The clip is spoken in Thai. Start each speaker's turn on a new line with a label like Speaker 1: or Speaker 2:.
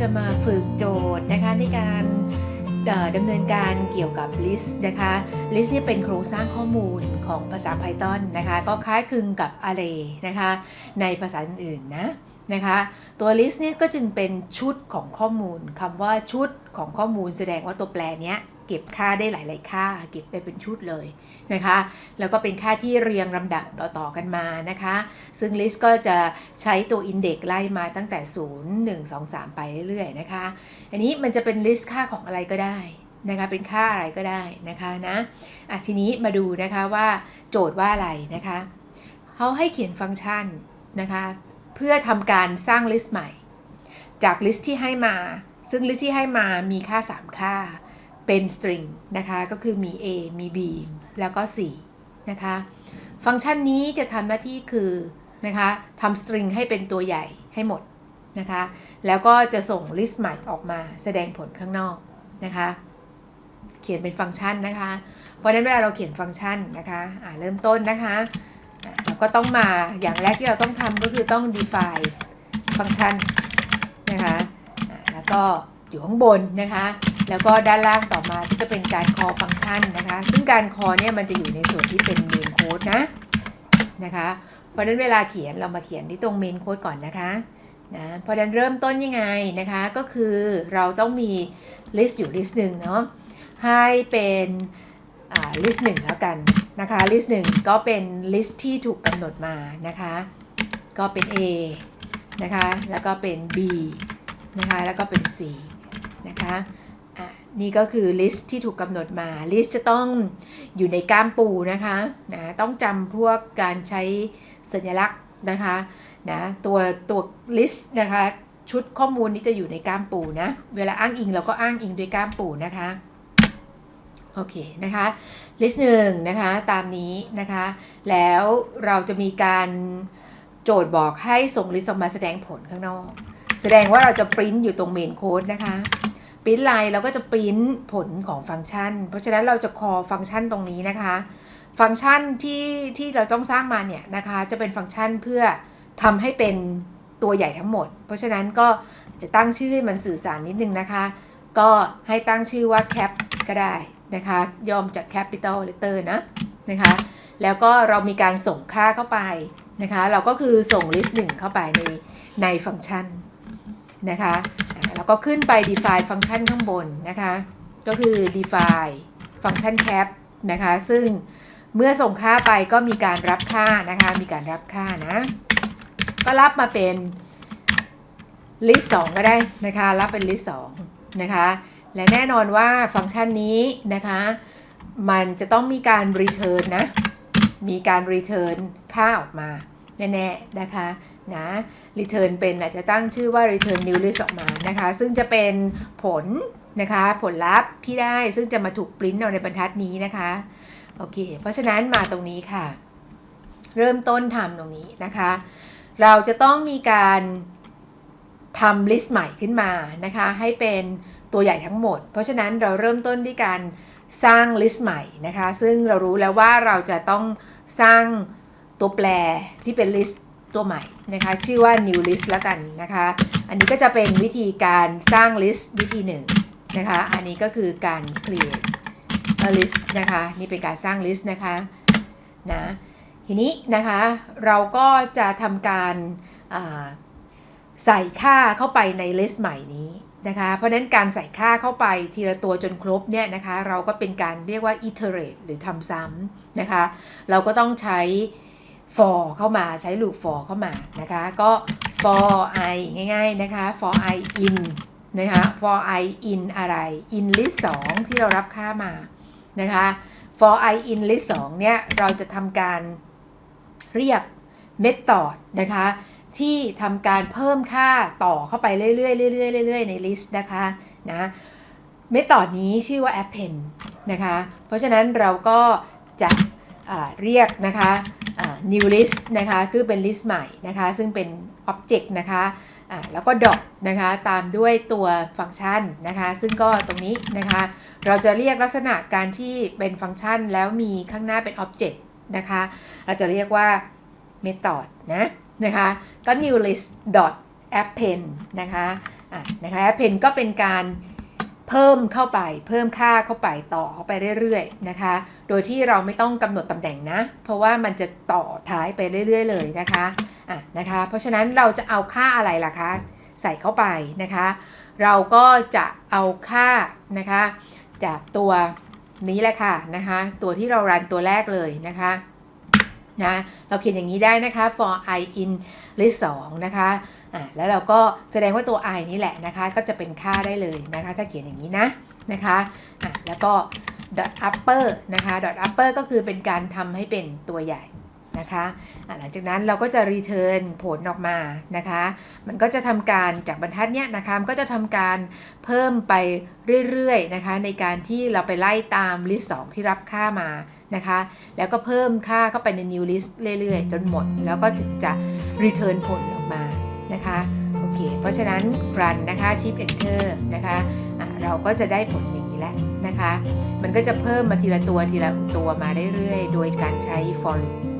Speaker 1: จะมาฝึกโจทย์นะคะในการดำเนินการเกี่ยวกับ list นะคะ list เนี่ยเป็นโครงสร้างข้อมูลของภาษา Python นะคะ ก็คล้ายคลึงกับ array นะคะ ในภาษาอื่นๆนะนะคะ ตัว list เนี่ยก็จึงเป็นชุดของข้อมูลคำว่าชุดของข้อมูลแสดงว่าตัวแปรเนี้ย เก็บค่าได้หลาย ๆ ค่า เก็บได้เป็นชุดเลยนะคะ แล้วก็เป็นค่าที่เรียงลำดับต่อ ๆ กันมานะคะ ซึ่ง list ก็จะใช้ตัว index ไล่มาตั้งแต่ 0 1 2 3 ไปเรื่อย ๆ นะคะ อันนี้มันจะเป็น list ค่าของอะไรก็ได้นะคะเป็นค่าอะไรก็ได้นะคะนะอะทีนี้มาดูนะคะว่าโจทย์ว่าอะไรนะคะเขาให้เขียนฟังก์ชันนะคะเพื่อทำการสร้าง list ใหม่ จาก list ที่ให้มา ซึ่ง list ที่ให้มามีค่า 3 ค่า เป็น string นะคะก็คือมี a มี b แล้วก็4นะคะฟังก์ชันนี้จะทำหน้าที่คือนะคะทำ string ให้เป็นตัวใหญ่ให้หมดนะคะแล้วก็จะส่ง list ใหม่ออกมาแสดงผลข้างนอกนะคะเขียนเป็นฟังก์ชันนะคะเพราะฉะนั้นเวลาเราเขียนฟังก์ชันนะคะอ่าเริ่มต้นนะคะเราก็ต้องมาอย่างแรกที่เราต้องทำก็คือต้อง define ฟังก์ชันนะคะแล้วก็อยู่ข้างบนนะคะ แล้วก็ด้านล่างต่อมาที่จะเป็นการ call ฟังก์ชันนะคะ ซึ่งการ call เนี่ยมันจะอยู่ในส่วนที่เป็น main code นะนะคะ เพราะฉะนั้นเวลาเขียนเรามาเขียนที่ตรง main code ก่อนนะคะนะเพราะนั้นเริ่มต้นยังไงนะคะ ก็คือเราต้องมี list อยู่ list หนึ่งเนาะให้เป็นอ่า list หนึ่งแล้วกันนะคะ list หนึ่งก็เป็น list ที่ถูกกำหนดมานะคะ ก็เป็น A นะคะ แล้วก็เป็น B นะคะ แล้วก็เป็น C นะคะ นี่ก็คือ list ที่ถูกกำหนดมา list จะต้องอยู่ในก้ามปูนะคะนะต้องจำพวกการใช้สัญลักษณ์นะคะนะตัวตัว list นะคะชุดข้อมูลนี้จะอยู่ในก้ามปูนะ เวลาอ้างอิงเราก็อ้างอิงด้วยก้ามปูนะคะโอเคนะคะ list หนึ่งนะคะตามนี้นะคะ แล้วเราจะมีการโจทย์บอกให้ส่ง list ออกมาแสดงผลข้างนอก แสดงว่าเราจะปริ้นอยู่ตรง main code นะคะ ปริ้นไลน์เราก็จะปริ้นผลของฟังก์ชัน เพราะฉะนั้นเราจะ call ฟังก์ชันตรงนี้นะคะ ฟังก์ชันที่ที่เราต้องสร้างมาเนี่ยนะคะ จะเป็นฟังก์ชันเพื่อทำให้เป็นตัวใหญ่ทั้งหมด เพราะฉะนั้นก็จะตั้งชื่อให้มันสื่อสารนิดนึงนะคะ ก็ให้ตั้งชื่อว่า cap ก็ได้นะคะยอมจาก capital letter นะนะคะแล้วก็เรามีการส่งค่าเข้าไปนะคะ เราก็คือส่ง list 1เข้าไปในในฟังก์ชันนะคะ แล้วก็ขึ้นไป define ฟังก์ชันข้างบนนะคะ ก็คือ define ฟังก์ชัน cap นะคะ ซึ่งเมื่อส่งค่าไปก็มีการรับค่านะคะ มีการรับค่านะ ก็รับมาเป็น list 2 ก็ได้นะคะ รับเป็น list 2 นะคะ และแน่นอนว่าฟังก์ชันนี้นะคะ มันจะต้องมีการ return นะ มีการ return ค่าออกมาแน่ๆนะคะ นะ return เป็นอาจจะตั้งชื่อว่า return new list ออกมานะคะ ซึ่งจะเป็นผลนะคะผลลัพธ์ที่ได้ซึ่งจะมาถูกปริ้นเอาในบรรทัดนี้นะคะโอเค เพราะฉะนั้นมาตรงนี้ค่ะ เริ่มต้นทำตรงนี้นะคะ เราจะต้องมีการทำ list ใหม่ขึ้นมานะคะ ให้เป็นตัวใหญ่ทั้งหมด เพราะฉะนั้นเราเริ่มต้นด้วยการสร้าง list ใหม่นะคะ ซึ่งเรารู้แล้วว่าเราจะต้องสร้างตัวแปรที่เป็น list ตั ตัวใหม่นะคะชื่อว่า new list แล้วกันนะคะ อันนี้ก็จะเป็นวิธีการสร้าง list วิธีหนึ่งนะคะ อันนี้ก็คือการ create a list นะคะ นี่เป็นการสร้าง list นะคะนะทีนี้นะคะเราก็จะทำการใส่ค่าเข้าไปใน list ใหม่นี้นะคะ เพราะนั้นการใส่ค่าเข้าไปทีละตัวจนครบเนี่ยนะคะ เราก็เป็นการเรียกว่า iterate หรือทำซ้ำนะคะ เราก็ต้องใช้ for เข้ามาใช้ loop for เข้ามานะคะก็ for i ง่ายๆนะคะ for i in นะคะ for i in อะไร in list 2 ที่เรารับค่ามานะคะ for i in list 2 เนี่ย เราจะทำการเรียก method นะคะ ที่ทำการเพิ่มค่าต่อเข้าไปเรื่อยๆเรื่อยๆเรื่อยๆใน list นะคะนะเมธอดนี้ชื่อว่า append นะคะ เพราะฉะนั้นเราก็จะเรียกนะคะ new list นะคะคือเป็น list ใหม่นะคะ ซึ่งเป็น object นะคะแล้วก็ dot นะคะตามด้วยตัวฟังก์ชันนะคะ ซึ่งก็ตรงนี้นะคะ เราจะเรียกลักษณะการที่เป็นฟังก์ชันแล้วมีข้างหน้าเป็น object นะคะ เราจะเรียกว่า method นะนะคะก็ new list dot append นะคะะนะคะเพนก็เป็นการ เพิ่มเข้าไปเพิ่มค่าเข้าไปต่อเข้าไปเรื่อยๆนะคะ โดยที่เราไม่ต้องกำหนดตำแหน่งนะ เพราะว่ามันจะต่อท้ายไปเรื่อย ๆ เลยนะคะอะนะคะ เพราะฉะนั้นเราจะเอาค่าอะไรล่ะคะ ใส่เข้าไปนะคะ เราก็จะเอาค่านะคะ จากตัวนี้แหละค่ะนะคะ ตัวที่เรารันตัวแรกเลยนะคะ นะเราเขียนอย่างนี้ได้นะคะ for i in list 2นะคะอะแล้วเราก็แสดงว่าตัว i นี้แหละนะคะ ก็จะเป็นค่าได้เลยนะคะ ถ้าเขียนอย่างนี้นะนะคะอะแล้วก็ dot upper นะคะ dot upper ก็คือเป็นการทำให้เป็นตัวใหญ่ นะคะหลังจากนั้นเราก็จะ return ผลออกมานะคะ มันก็จะทำการจากบรรทัดเนี้ยนะคะ มันก็จะทำการเพิ่มไปเรื่อยๆนะคะ ในการที่เราไปไล่ตาม list 2ที่รับค่ามานะคะ แล้วก็เพิ่มค่าเข้าไปใน new list เรื่อยๆ จนหมด แล้วก็ถึงจะ return ผลออกมานะคะโอเค เพราะฉะนั้น run นะคะ shift enter นะคะะเราก็จะได้ผลอย่างนี้แหละนะคะ มันก็จะเพิ่มมาทีละตัวทีละตัวมาเรื่อยๆ โดยการใช้ for loop